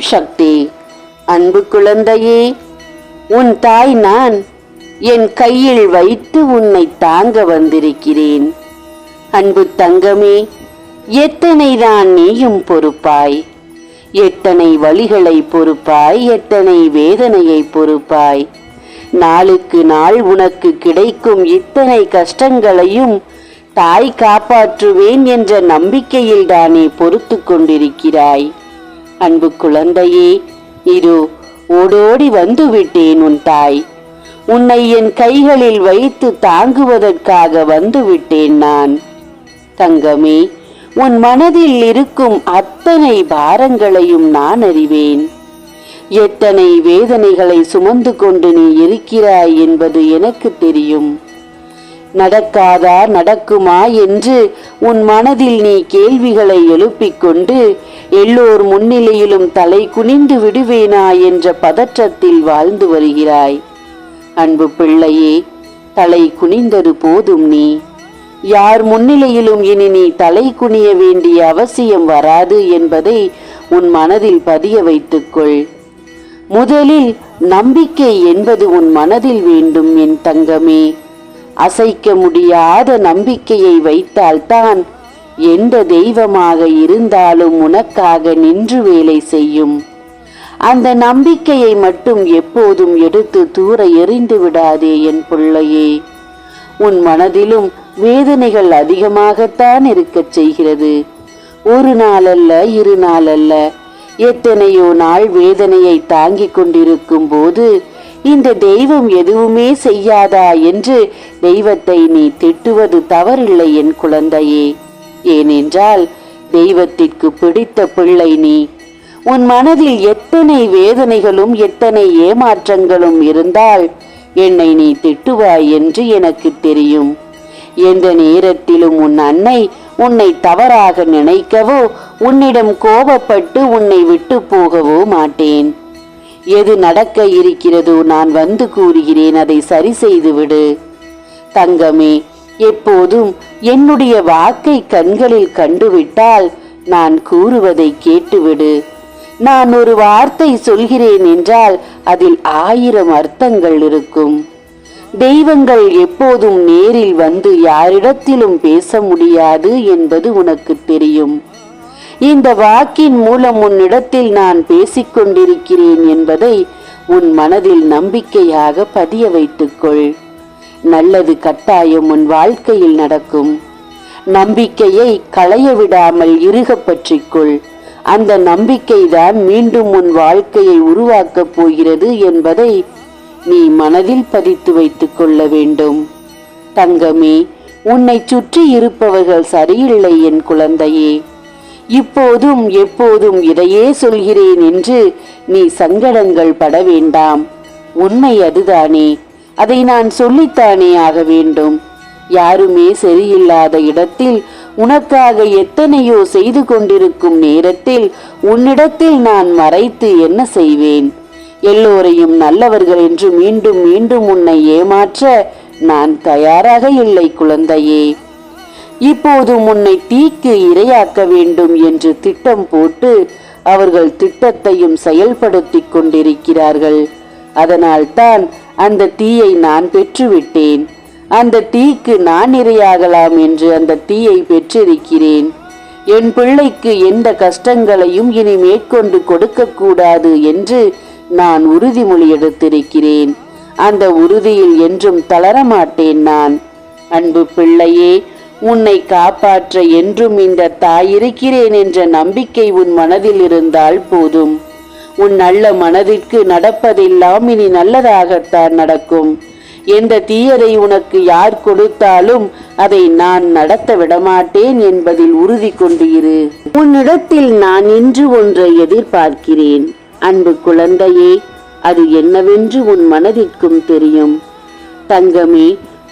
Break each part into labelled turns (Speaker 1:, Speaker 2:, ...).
Speaker 1: சக்தி. அன்பு குழந்தையே உன் தாய் நான் என் கையில் வைத்து உன்னை தாங்க வந்திருக்கிறேன். அன்பு தங்கமே எத்தனை தான் நீயும் பொறுப்பாய்? எத்தனை வழிகளை பொறுப்பாய்? எத்தனை வேதனையை பொறுப்பாய்? நாளுக்கு நாள் உனக்கு கிடைக்கும் இத்தனை கஷ்டங்களையும் தாய் காப்பாற்றுவேன் என்ற நம்பிக்கையில் தானே பொறுத்து கொண்டிருக்கிறாய். அன்பு குழந்தையே இதோ ஓடோடி வந்து விட்டேன் உன் தாய். உன்னை என் கைகளில் வைத்து தாங்குவதற்காக வந்துவிட்டேன் நான். தங்கமே உன் மனதில் இருக்கும் அத்தனை பாரங்களையும் நான் அறிவேன். எத்தனை வேதனைகளை சுமந்து கொண்டு நீ இருக்கிறாய் என்பது எனக்கு தெரியும். நடக்காதா நடக்குமா என்று உன் மனதில் நீ கேள்விகளை எழுப்பிக் கொண்டு எல்லோர் முன்னிலையிலும் தலை குனிந்து விடுவேனா என்ற பதற்றத்தில் வாழ்ந்து வருகிறாய். அன்பு பிள்ளையே தலை குனிந்தது போதும் நீ. யார் முன்னிலையிலும் இனி நீ தலை குனிய வேண்டிய அவசியம் வராது என்பதை உன் மனதில் பதிய வைத்துக்கொள். முதலில் நம்பிக்கை என்பது உன் மனதில் வேண்டும் என் தங்கமே. அசைக்க முடியாத நம்பிக்கையை வைத்தால்தான் எந்த தெய்வமாக இருந்தாலும் உனக்காக நின்று வேலை செய்யும். அந்த நம்பிக்கையை மட்டும் எப்போதும் எடுத்து தூர எறிந்து விடாதே என் பிள்ளையே. உன் மனதிலும் வேதனைகள் அதிகமாகத்தான் இருக்கச் செய்கிறது. ஒரு நாள் அல்ல இரு நாள் அல்ல எத்தனையோ நாள் வேதனையை தாங்கிக் கொண்டிருக்கும் போது இந்த தெய்வம் எதுவுமே செய்யாதா என்று தெய்வத்தை நீ திட்டுவது தவறில்லை என் குழந்தையே. ஏனென்றால் தெய்வத்திற்கு பிடித்த பிள்ளை நீ. உன் மனதில் எத்தனை வேதனைகளும் எத்தனை ஏமாற்றங்களும் இருந்தால் என்னை நீ திட்டுவாய் என்று எனக்கு தெரியும். எந்த நேரத்திலும் உன் அன்னை உன்னை தவறாக நினைக்கவோ உன்னிடம் கோபப்பட்டு உன்னை விட்டு போகவோ மாட்டேன். எது நடக்க இருக்கிறதோ நான் வந்து கூறுகிறேன் அதை சரி செய்துவிடு தங்கமே எப்போதும் என்னுடைய வாக்கை கண்களில் கண்டுவிட்டால் நான் கூறுவதை கேட்டுவிடு. நான் ஒரு வார்த்தை சொல்கிறேன் என்றால் அதில் ஆயிரம் அர்த்தங்கள் இருக்கும். தெய்வங்கள் எப்போதும் நேரில் வந்து யாரிடத்திலும் பேச முடியாது என்பது உனக்கு தெரியும். இந்த வாக்கின் மூலம் உன்னிடத்தில் நான் பேசிக் கொண்டிருக்கிறேன் என்பதை உன் மனதில் நம்பிக்கையாக பதிய வைத்துக்கொள். நல்லது கட்டாயம் உன் வாழ்க்கையில் நடக்கும். நம்பிக்கையை களைய விடாமல் இறுக பற்றிக்கொள். அந்த நம்பிக்கைதான் மீண்டும் உன் வாழ்க்கையை உருவாக்கப் போகிறது என்பதை நீ மனதில் பதித்து வைத்துக் கொள்ள வேண்டும். தங்கமே உன்னை சுற்றி இருப்பவர்கள் சரியில்லை என் குழந்தையே. இப்போதும் எப்போதும் இதையே சொல்கிறேன் என்று நீ சங்கடங்கள் பட வேண்டாம். உண்மை அதுதானே. அதை நான் சொல்லித்தானே ஆக வேண்டும்? யாருமே சரியில்லாத இடத்தில் உனக்காக எத்தனையோ செய்து கொண்டிருக்கும் நேரத்தில் உன்னிடத்தில் நான் மறைத்து என்ன செய்வேன்? எல்லோரையும் நல்லவர்கள் என்று மீண்டும் மீண்டும் உன்னை ஏமாற்ற நான் தயாராக இல்லை குழந்தையே. இப்போது உன்னை தீக்கு இரையாக்க வேண்டும் என்று திட்டம் போட்டு அவர்கள் திட்டத்தையும் செயல்படுத்திக் கொண்டிருக்கிறார்கள். அதனால்தான் அந்த தீயை நான் பெற்றுவிட்டேன். அந்த தீக்கு நான் இரையாகலாம் என்று அந்த தீயை பெற்றிருக்கிறேன். என் பிள்ளைக்கு எந்த கஷ்டங்களையும் இனி மேற்கொண்டு கொடுக்கக்கூடாது என்று நான் உறுதிமொழி எடுத்திருக்கிறேன். அந்த உறுதியில் என்றும் தளரமாட்டேன் நான். அன்பு பிள்ளையே உன்னை காப்பாற்ற என்றும் இந்த தாய் இருக்கிறேன் என்ற நம்பிக்கை உன் மனதில் இருந்தால் போதும். உன் நல்ல மனதிற்கு நடப்பதெல்லாம் இனி நல்லதாகத்தான் நடக்கும். எந்த தீயதை உனக்கு யார் கொடுத்தாலும் அதை நான் நடத்த விடமாட்டேன் என்பதில் உறுதி கொண்டு இரு. உன்னிடத்தில் நான் இன்று ஒன்றை எதிர்பார்க்கிறேன். அன்பு குழந்தையே அது என்னவென்று உன் மனதிற்கும் தெரியும். தங்கமே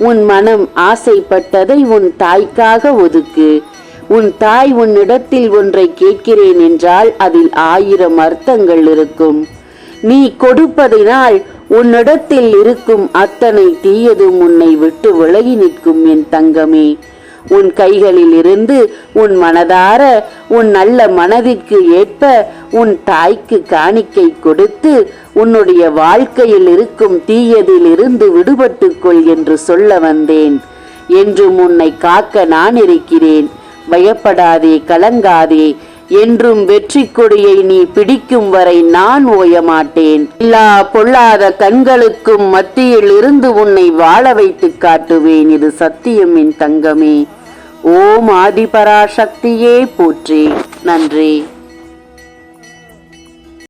Speaker 1: உன் மனம் ஆசைப்பட்டதை உன் தாய்க்காக ஒதுக்கு. உன் தாய் உன்னிடத்தில் ஒன்றை கேட்கிறேன் என்றால் அதில் ஆயிரம் அர்த்தங்கள் இருக்கும். நீ கொடுப்பதினால் உன்னிடத்தில் இருக்கும் அத்தனை தீயதும் உன்னை விட்டு விலகி நிற்கும் என் தங்கமே. உன் கைகளில் இருந்து உன் மனதார உன் நல்ல மனதிற்கு ஏற்ப உன் தாய்க்கு காணிக்கை கொடுத்து உன்னுடைய வாழ்க்கையில் இருக்கும் தீயதில் இருந்து விடுபட்டுக்கொள் என்று சொல்ல வந்தேன். என்றும் உன்னை காக்க நான் இருக்கிறேன். பயப்படாதே கலங்காதே. என்றும் வெற்றி கொடியை நீ பிடிக்கும் வரை நான் ஓயமாட்டேன். எல்லா பொல்லாத கண்களுக்கும் மத்தியில் இருந்து உன்னை வாழ வைத்து காட்டுவேன். இது சத்தியம் என் தங்கமே. ஓம் ஆதிபராசக்தியே போற்றி. நன்றி.